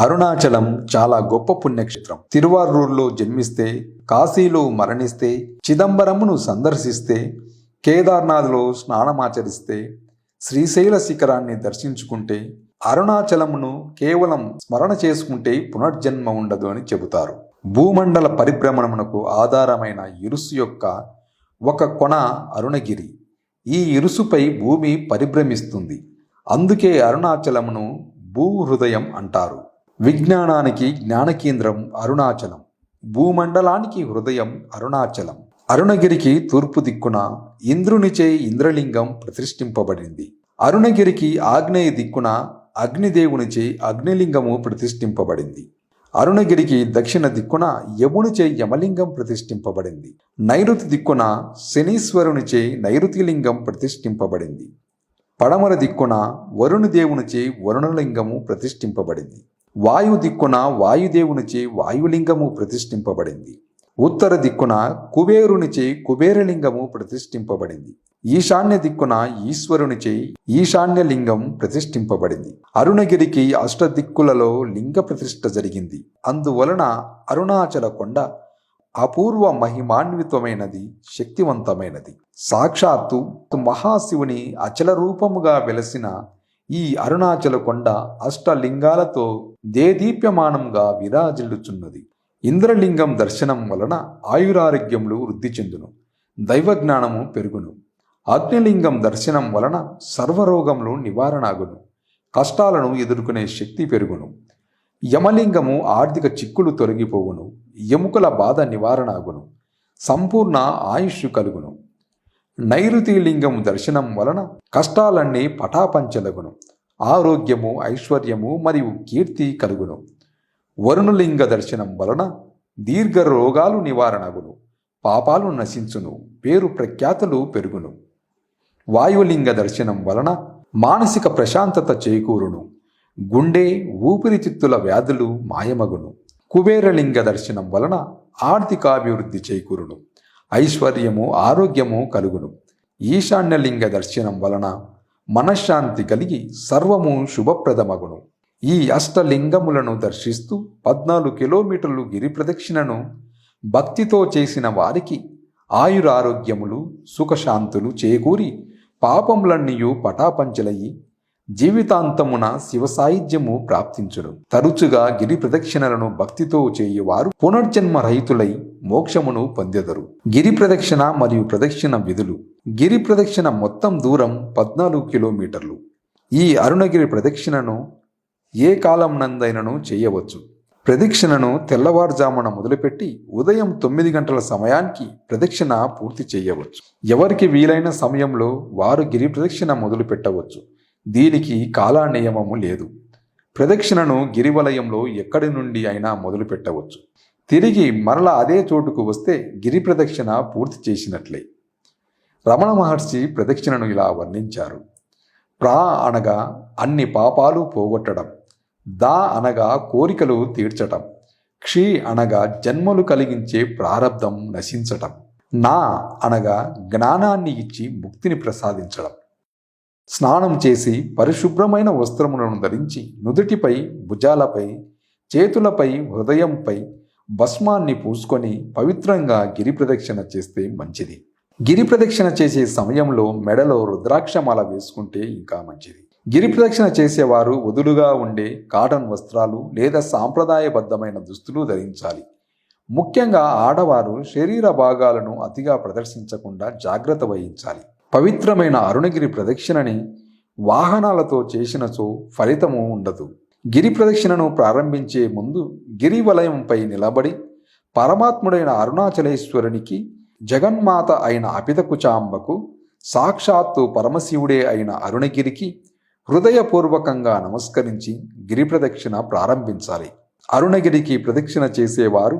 అరుణాచలం చాలా గొప్ప పుణ్యక్షేత్రం. తిరువారూరులో జన్మిస్తే కాశీలో మరణిస్తే చిదంబరమును సందర్శిస్తే కేదార్నాథ్లో స్నానమాచరిస్తే శ్రీశైల శిఖరాన్ని దర్శించుకుంటే అరుణాచలమును కేవలం స్మరణ చేసుకుంటే పునర్జన్మ ఉండదు అని చెబుతారు. భూమండల పరిభ్రమణమునకు ఆధారమైన ఇరుసు యొక్క ఒక కొన అరుణగిరి. ఈ ఇరుసుపై భూమి పరిభ్రమిస్తుంది. అందుకే అరుణాచలమును భూహృదయం అంటారు. విజ్ఞానానికి జ్ఞానకేంద్రం అరుణాచలం. భూమండలానికి హృదయం అరుణాచలం. అరుణగిరికి తూర్పు దిక్కున ఇంద్రునిచే ఇంద్రలింగం ప్రతిష్ఠింపబడింది. అరుణగిరికి ఆగ్నేయ దిక్కున అగ్నిదేవునిచే అగ్నిలింగము ప్రతిష్ఠింపబడింది. అరుణగిరికి దక్షిణ దిక్కున యమునిచే యమలింగం ప్రతిష్ఠింపబడింది. నైరుతి దిక్కున శనీశ్వరునిచే నైరుతిలింగం ప్రతిష్ఠింపబడింది. పడమర దిక్కున వరుణదేవునిచే వరుణలింగము ప్రతిష్ఠింపబడింది. వాయు దిక్కున వాయుదేవునిచే వాయులింగము ప్రతిష్ఠింపబడింది. ఉత్తర దిక్కున కుబేరునిచే కుబేరలింగము ప్రతిష్ఠింపబడింది. ఈశాన్య దిక్కున ఈశ్వరునిచే ఈశాన్యలింగం ప్రతిష్ఠింపబడింది. అరుణగిరికి అష్టదిక్కులలో లింగ ప్రతిష్ఠ జరిగింది. అందువలన అరుణాచల కొండ అపూర్వ మహిమాన్వితమైనది శక్తివంతమైనది. సాక్షాత్తు మహాశివుని అచల రూపముగా వెలసిన ఈ అరుణాచల కొండ అష్టలింగాలతో దేదీప్యమానంగా విరాజిల్లుచున్నది. ఇంద్రలింగం దర్శనం వలన ఆయురారోగ్యములు వృద్ధి చెందును. దైవజ్ఞానము పెరుగును. అగ్నిలింగం దర్శనం వలన సర్వరోగములు నివారణాగును. కష్టాలను ఎదుర్కొనే శక్తి పెరుగును. యమలింగము ఆర్థిక చిక్కులు తొలగిపోవును. ఎముకల బాధ నివారణాగును. సంపూర్ణ ఆయుష్ కలుగును. నైరుతి లింగము దర్శనం వలన కష్టాలన్నీ పటాపంచలగును ఆరోగ్యము ఐశ్వర్యము మరియు కీర్తి కలుగును. వరుణలింగ దర్శనం వలన దీర్ఘ రోగాలు నివారణగును. పాపాలు నశించును. పేరు ప్రఖ్యాతులు పెరుగును. వాయులింగ దర్శనం వలన మానసిక ప్రశాంతత చేకూరును. గుండె ఊపిరితిత్తుల వ్యాధులు మాయమగును. కుబేరలింగ దర్శనం వలన ఆర్థికాభివృద్ధి చేకూరును. ఐశ్వర్యము ఆరోగ్యము కలుగును. ఈశాన్యలింగ దర్శనం వలన మనశ్శాంతి కలిగి సర్వము శుభప్రదమగును. ఈ అష్టలింగములను దర్శిస్తూ పద్నాలుగు కిలోమీటర్లు గిరి ప్రదక్షిణను భక్తితో చేసిన వారికి ఆయురారోగ్యములు సుఖశాంతులు చేకూరి పాపములన్నీయు పటాపంచలయ్యి జీవితాంతమున శివ సాహిత్యము ప్రాప్తించును. తరచుగా గిరి ప్రదక్షిణలను భక్తితో చేయువారు పునర్జన్మ రహితులై మోక్షమును పొందెదరు. గిరి ప్రదక్షిణ మరియు ప్రదక్షిణ విధులు. గిరి ప్రదక్షిణ మొత్తం దూరం పద్నాలుగు కిలోమీటర్లు. ఈ అరుణగిరి ప్రదక్షిణను ఏ కాలం నందైనను చేయవచ్చు? ప్రదక్షిణను తెల్లవారుజామున మొదలుపెట్టి ఉదయం తొమ్మిది గంటల సమయానికి ప్రదక్షిణ పూర్తి చేయవచ్చు. ఎవరికి వీలైన సమయంలో వారు గిరి ప్రదక్షిణ మొదలు పెట్టవచ్చు దీనికి కాలా నియమము లేదు. ప్రదక్షిణను గిరివలయంలో ఎక్కడి నుండి అయినా మొదలు పెట్టవచ్చు. తిరిగి మరల అదే చోటుకు వస్తే గిరి ప్రదక్షిణ పూర్తి చేసినట్లే. రమణ మహర్షి ప్రదక్షిణను ఇలా వర్ణించారు. ప్రా అనగా అన్ని పాపాలు పోగొట్టడం దా అనగా కోరికలు తీర్చటం క్షీ అనగా జన్మలు కలిగించే ప్రారబ్ధం నశించటం నా అనగా జ్ఞానాన్ని ఇచ్చి ముక్తిని ప్రసాదించడం. స్నానం చేసి పరిశుభ్రమైన వస్త్రములను ధరించి నుదుటిపై భుజాలపై చేతులపై హృదయంపై భస్మాన్ని పూసుకొని పవిత్రంగా గిరి ప్రదక్షిణ చేస్తే మంచిది. గిరి ప్రదక్షిణ చేసే సమయంలో మెడలో రుద్రాక్షమాల వేసుకుంటే ఇంకా మంచిది. గిరి ప్రదక్షిణ చేసేవారు వదులుగా ఉండే కాటన్ వస్త్రాలు లేదా సాంప్రదాయబద్ధమైన దుస్తులు ధరించాలి. ముఖ్యంగా ఆడవారు శరీర భాగాలను అతిగా ప్రదర్శించకుండా జాగ్రత్త వహించాలి. పవిత్రమైన అరుణగిరి ప్రదక్షిణని వాహనాలతో చేసినచో ఫలితము ఉండదు. గిరి ప్రదక్షిణను ప్రారంభించే ముందు గిరి వలయంపై నిలబడి పరమాత్ముడైన అరుణాచలేశ్వరునికి జగన్మాత అయిన అపితకుచాంబకు సాక్షాత్తు పరమశివుడే అయిన అరుణగిరికి హృదయపూర్వకంగా నమస్కరించి గిరి ప్రదక్షిణ ప్రారంభించాలి. అరుణగిరికి ప్రదక్షిణ చేసేవారు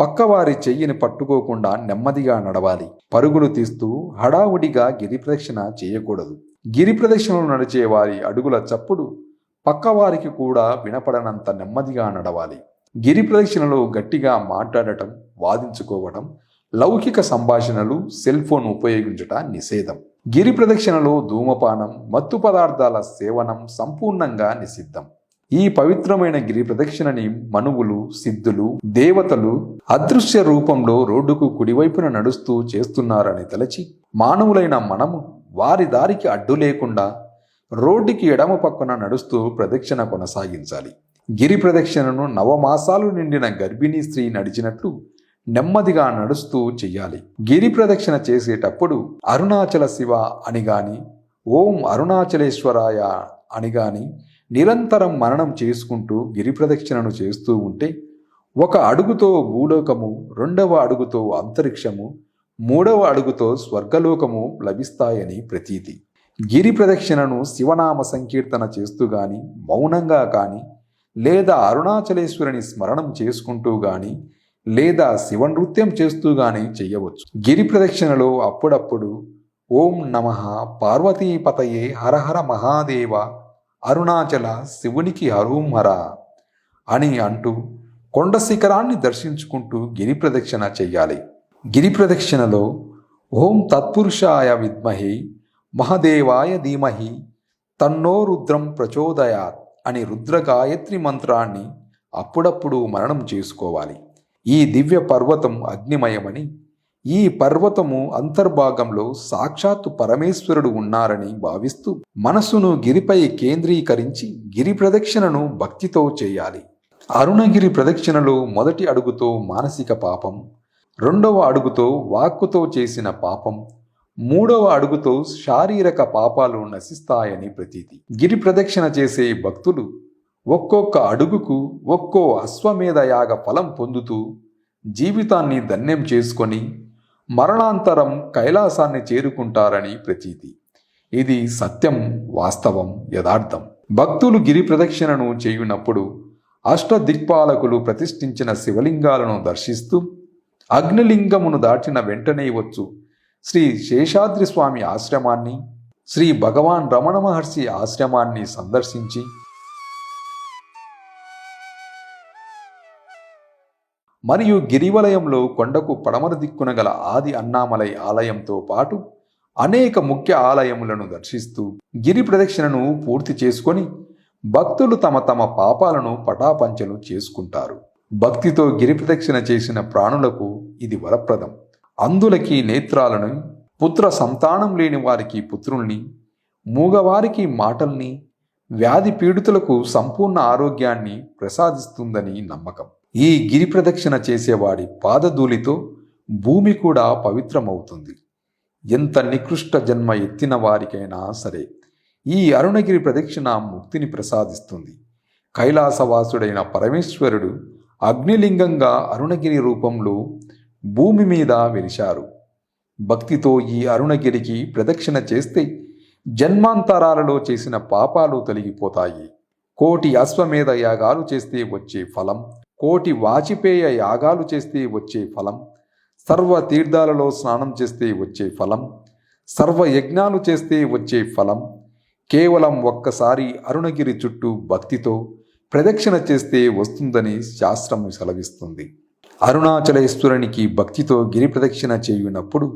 పక్కవారి చెయ్యిని పట్టుకోకుండా నెమ్మదిగా నడవాలి. పరుగులు తీస్తూ హడావుడిగా గిరి ప్రదక్షిణ చేయకూడదు. గిరి ప్రదక్షిణలు నడిచే వారి అడుగుల చప్పుడు పక్కవారికి కూడా వినపడనంత నెమ్మదిగా నడవాలి. గిరి ప్రదక్షిణలో గట్టిగా మాట్లాడటం వాదించుకోవడం లౌకిక సంభాషణలు సెల్ ఫోన్ ఉపయోగించుట నిషేధం. గిరి ప్రదక్షిణలో ధూమపానం మత్తు పదార్థాల సేవనం సంపూర్ణంగా నిషిద్ధం. ఈ పవిత్రమైన గిరి ప్రదక్షిణని మనువులు సిద్ధులు దేవతలు అదృశ్య రూపంలో రోడ్డుకు కుడివైపున నడుస్తూ చేస్తున్నారని తలచి మానవులైన మనము వారి దారికి అడ్డు లేకుండా రోడ్డుకి ఎడమ పక్కన నడుస్తూ ప్రదక్షిణ కొనసాగించాలి. గిరి ప్రదక్షిణను నవమాసాలు నిండిన గర్భిణీ స్త్రీ నడిచినట్లు నెమ్మదిగా నడుస్తూ చెయ్యాలి. గిరి ప్రదక్షిణ చేసేటప్పుడు అరుణాచల శివ అని గాని ఓం అరుణాచలేశ్వరాయ అని గాని నిరంతరం మననం చేసుకుంటూ గిరిప్రదక్షిణను చేస్తూ ఉంటే ఒక అడుగుతో భూలోకము రెండవ అడుగుతో అంతరిక్షము మూడవ అడుగుతో స్వర్గలోకము లభిస్తాయని ప్రతీతి. గిరి ప్రదక్షిణను శివనామ సంకీర్తన చేస్తూ గాని మౌనంగా కాని లేదా అరుణాచలేశ్వరుని స్మరణం చేసుకుంటూ గాని లేదా శివ నృత్యం చేస్తూ గాని చెయ్యవచ్చు గిరి ప్రదక్షిణలో అప్పుడప్పుడు ఓం నమ పార్వతీపతయే హరహర మహాదేవ అరుణాచల శివునికి అరుమర అని అంటూ కొండ శిఖరాన్ని దర్శించుకుంటూ గిరి ప్రదక్షిణ చెయ్యాలి. గిరి ప్రదక్షిణలో ఓం తత్పురుషాయ విద్మహి మహదేవాయ ధీమహి తన్నో రుద్రం ప్రచోదయాత్ అని రుద్ర గాయత్రి మంత్రాన్ని అప్పుడప్పుడు మరణం చేసుకోవాలి. ఈ దివ్య పర్వతం అగ్నిమయమని ఈ పర్వతము అంతర్భాగంలో సాక్షాత్తు పరమేశ్వరుడు ఉన్నారని భావిస్తూ మనసును గిరిపై కేంద్రీకరించి గిరి ప్రదక్షిణను భక్తితో చేయాలి. అరుణగిరి ప్రదక్షిణలో మొదటి అడుగుతో మానసిక పాపం రెండవ అడుగుతో వాక్కుతో చేసిన పాపం మూడవ అడుగుతో శారీరక పాపాలు నశిస్తాయని ప్రతీతి. గిరి ప్రదక్షిణ చేసే భక్తులు ఒక్కొక్క అడుగుకు ఒక్కో అశ్వమేధ యాగ ఫలం పొందుతూ జీవితాన్ని ధన్యం చేసుకొని మరణాంతరం కైలాసాన్ని చేరుకుంటారని ప్రతీతి. ఇది సత్యం వాస్తవం యథార్థం. భక్తులు గిరి ప్రదక్షిణను చేయునప్పుడు అష్టదిక్పాలకులు ప్రతిష్ఠించిన శివలింగాలను దర్శిస్తూ అగ్నిలింగమును దాటిన వెంటనే వచ్చు శ్రీ శేషాద్రి స్వామి ఆశ్రమాన్ని శ్రీ భగవాన్ రమణ మహర్షి ఆశ్రమాన్ని సందర్శించి మరియు గిరివలయంలో కొండకు పడమర దిక్కున గల ఆది అన్నామలై ఆలయంతో పాటు అనేక ముఖ్య ఆలయములను దర్శిస్తూ గిరి ప్రదక్షిణను పూర్తి చేసుకొని భక్తులు తమ తమ పాపాలను పటాపంచలు చేసుకుంటారు. భక్తితో గిరి ప్రదక్షిణ చేసిన ప్రాణులకు ఇది వరప్రదం. అందులకి నేత్రాలను పుత్ర సంతానం లేని వారికి పుత్రుల్ని మూగవారికి మాటల్ని వ్యాధి పీడితులకు సంపూర్ణ ఆరోగ్యాన్ని ప్రసాదిస్తుందని నమ్మకం. ఈ గిరి ప్రదక్షిణ చేసేవాడి పాదధూళితో భూమి కూడా పవిత్రమవుతుంది. ఎంత నికృష్ట జన్మ ఎత్తిన వారికైనా సరే ఈ అరుణగిరి ప్రదక్షిణ ముక్తిని ప్రసాదిస్తుంది. కైలాసవాసుడైన పరమేశ్వరుడు అగ్నిలింగంగా అరుణగిరి రూపంలో భూమి మీద వెలిశారు. భక్తితో ఈ అరుణగిరికి ప్రదక్షిణ చేస్తే జన్మాంతరాలలో చేసిన పాపాలు తొలగిపోతాయి. కోటి అశ్వమేధ యాగాలు చేస్తే వచ్చే ఫలం కోటి వాచిపేయ యాగాలు చేస్తే వచ్చే ఫలం సర్వ తీర్థాలలో స్నానం చేస్తే వచ్చే ఫలం సర్వ యజ్ఞాలు చేస్తే వచ్చే ఫలం కేవలం ఒక్కసారి అరుణగిరి చుట్టూ భక్తితో ప్రదక్షిణ చేస్తే వస్తుందని శాస్త్రం సెలవిస్తుంది. అరుణాచలేశ్వరునికి భక్తితో గిరి ప్రదక్షిణ చేయునప్పుడు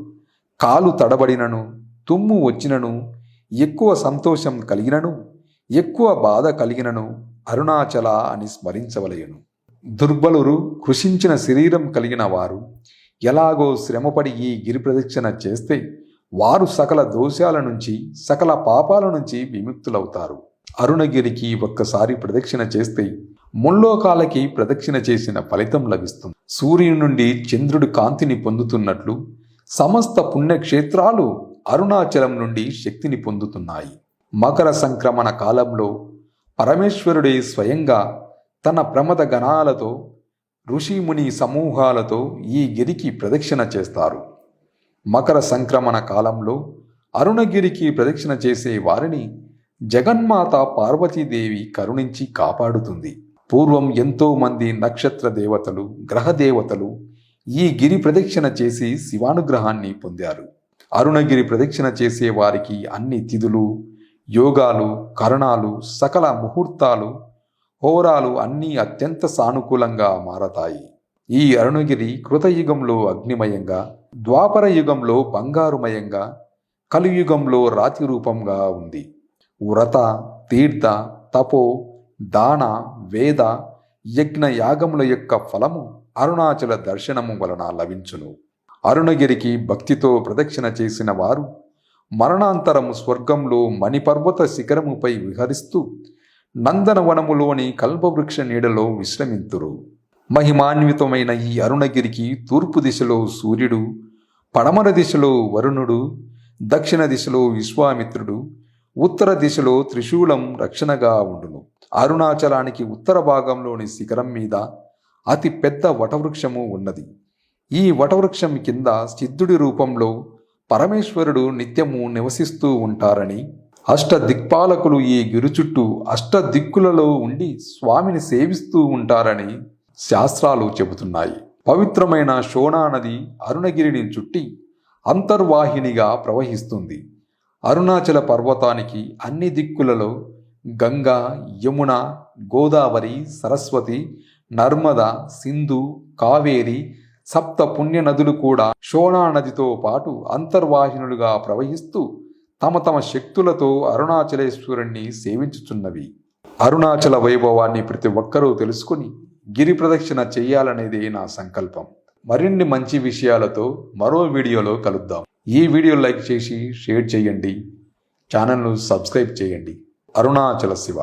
కాలు తడబడినను తుమ్ము వచ్చినను ఎక్కువ సంతోషం కలిగినను ఎక్కువ బాధ కలిగినను అరుణాచల అని స్మరించవలయను దుర్బలురు కృషించిన శరీరం కలిగిన వారు ఎలాగో శ్రమపడి ఈ గిరి ప్రదక్షిణ చేస్తే వారు సకల దోషాల నుంచి సకల పాపాల నుంచి విముక్తులవుతారు. అరుణగిరికి ఒక్కసారి ప్రదక్షిణ చేస్తే ముల్లోకాలకి ప్రదక్షిణ చేసిన ఫలితం లభిస్తుంది. సూర్యుని నుండి చంద్రుడు కాంతిని పొందుతున్నట్లు సమస్త పుణ్యక్షేత్రాలు అరుణాచలం నుండి శక్తిని పొందుతున్నాయి. మకర సంక్రమణ కాలంలో పరమేశ్వరుడే స్వయంగా తన ప్రమద గణాలతో ఋషిముని సమూహాలతో ఈ గిరికి ప్రదక్షిణ చేస్తారు. మకర సంక్రమణ కాలంలో అరుణగిరికి ప్రదక్షిణ చేసే వారిని జగన్మాత పార్వతీదేవి కరుణించి కాపాడుతుంది. పూర్వం ఎంతోమంది నక్షత్ర దేవతలు గ్రహ దేవతలు ఈ గిరి ప్రదక్షిణ చేసి శివానుగ్రహాన్ని పొందారు. అరుణగిరి ప్రదక్షిణ చేసే వారికి అన్ని తిథులు యోగాలు కరణాలు సకల ముహూర్తాలు హోరాలు అన్నీ అత్యంత సానుకూలంగా మారతాయి. ఈ అరుణగిరి కృతయుగంలో అగ్నిమయంగా ద్వాపర యుగంలో బంగారుమయంగా కలియుగంలో రాతి రూపంగా ఉంది. వ్రత తీర్థ తపో దాన వేద యజ్ఞ యాగముల యొక్క ఫలము అరుణాచల దర్శనము వలన లభించును. అరుణగిరికి భక్తితో ప్రదక్షిణ చేసిన వారు మరణాంతరము స్వర్గంలో మణిపర్వత శిఖరముపై విహరిస్తూ నందనవనములోని కల్పవృక్ష నీడలో విశ్రమింతురు. మహిమాన్వితమైన ఈ అరుణగిరికి తూర్పు దిశలో సూర్యుడు పడమర దిశలో వరుణుడు దక్షిణ దిశలో విశ్వామిత్రుడు ఉత్తర దిశలో త్రిశూలం రక్షణగా ఉండును. అరుణాచలానికి ఉత్తర భాగంలోని శిఖరం మీద అతి పెద్ద వటవృక్షము ఉన్నది. ఈ వటవృక్షం కింద సిద్ధుడి రూపంలో పరమేశ్వరుడు నిత్యము నివసిస్తూ ఉంటారని అష్ట దిక్పాలకులు ఈ గిరి చుట్టూ అష్ట దిక్కులలో ఉండి స్వామిని సేవిస్తూ ఉంటారని శాస్త్రాలు చెబుతున్నాయి. పవిత్రమైన శోణా నది అరుణగిరిని చుట్టి అంతర్వాహినిగా ప్రవహిస్తుంది. అరుణాచల పర్వతానికి అన్ని దిక్కులలో గంగా యమున గోదావరి సరస్వతి నర్మద సింధు కావేరి సప్త పుణ్య నదులు కూడా షోణా నదితో పాటు అంతర్వాహినులుగా ప్రవహిస్తూ తమ తమ శక్తులతో అరుణాచలేశ్వరుణ్ణి సేవించుచున్నవి. అరుణాచల వైభవాన్ని ప్రతి ఒక్కరూ తెలుసుకుని గిరి ప్రదక్షిణ చేయాలనేదే నా సంకల్పం. మరిన్ని మంచి విషయాలతో మరో వీడియోలో కలుద్దాం. ఈ వీడియో లైక్ చేసి షేర్ చేయండి. ఛానల్ను సబ్స్క్రైబ్ చేయండి. అరుణాచల శివ.